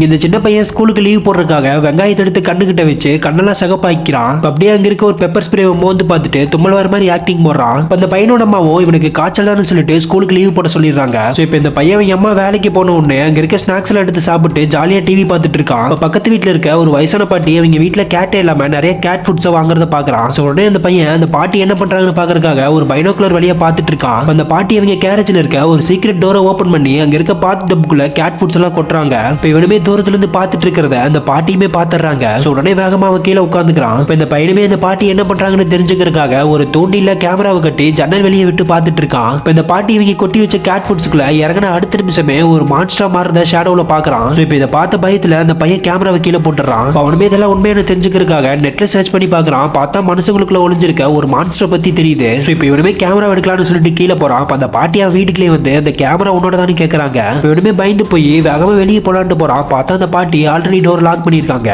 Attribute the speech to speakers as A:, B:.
A: இந்த சின்ன பையன் ஸ்கூலுக்கு லீவ் போடுறதுக்காக வெங்காயத்தை எடுத்து கண்ணுகிட்ட வச்சு கண்ணெல்லாம் சகப்பாய்க்கிறான் அப்படியே அங்க இருக்க ஒரு பெப்பர் ஸ்ப்ரே மோந்து பார்த்துட்டு தும்மல் வர மாதிரி ஆக்டிங் போடுறான். அந்த பையனோட அம்மாவும் இவனுக்கு காய்ச்சல் தான் சொல்லிட்டு ஸ்கூலுக்கு லீவ் போட சொல்லிடுறாங்க. ஸோ இப்போ இந்த பையன் அம்மா வேலைக்கு போன உடனே அங்க இருக்க ஸ்நாக்ஸ் எல்லாம் எடுத்து சாப்பிட்டு ஜாலியா டிவி பார்த்துட்டு இருக்கான். பக்கத்து வீட்டில் இருக்க ஒரு வயசான பாட்டி அவங்க வீட்டில் கேட்டே இல்லாம நிறைய கேட் ஃபுட்ஸை வாங்குறத பாக்குறான் ஸோ உடனே அந்த பையன் அந்த பாட்டி என்ன பண்றாங்கன்னு பாக்குறதுக்காக ஒரு பைனோக்குலர் வழியா பார்த்துட்டு இருக்கான். அந்த பாட்டி அவங்க கேரேஜ்ல இருக்க ஒரு சீக்ரெட் டோரை ஓபன் பண்ணி அங்க இருக்க பாத் டப்புக்குள்ள கேட் ஃபுட்ஸ் எல்லாம் கொட்டுறாங்க. இப்ப இவனுமே தூரத்துல இருந்து பாத்துட்டு இருக்கிறத அந்த பாட்டியுமே பாத்துறாங்க ஸோ உடனே வேகமா அவன் கீழே உட்காந்துக்கிறான் இப்ப இந்த பையனுமே அந்த பாட்டி என்ன பண்றாங்கன்னு தெரிஞ்சுக்கிறதுக்காக ஒரு தூண்டில கேமராவை கட்டி ஜன்னல் வெளியே விட்டு பாத்துட்டு இருக்கான். இப்ப இந்த பாட்டி இவங்க கொட்டி வச்ச கேட் ஃபுட்ஸ்க்குள்ள இறங்கின அடுத்த நிமிஷமே ஒரு மான்ஸ்டரா மாறுத ஷேடோல பாக்குறான் ஸோ இப்போ இதை பார்த்த பயத்துல அந்த பையன் கேமராவை கீழே போட்டுறான் அவனுமே இதெல்லாம் உண்மையான தெரிஞ்சுக்கிறதுக்காக நெட்ல சர்ச் பண்ணி பாக்குறான் பார்த்தா மனசுகளுக்குள்ள ஒளிஞ்சிருக்க ஒரு மான்ஸ்டரை பத்தி தெரியுது. ஸோ இப்போ இவனுமே கேமரா எடுக்கலாம்னு சொல்லிட்டு கீழே போறான். அந்த அந்த பாட்டியா வீட்டுக்குள்ளே வந்து அந்த கேமரா உன்னோட தான் கேட்கறாங்க இவனுமே பயந்து போய் வேகமா வெளியே போலான்ட்டு போறான். பார்த்தா அந்த பாட்டி ஆல்ரெடி டோர் லாக் பண்ணியிருக்காங்க.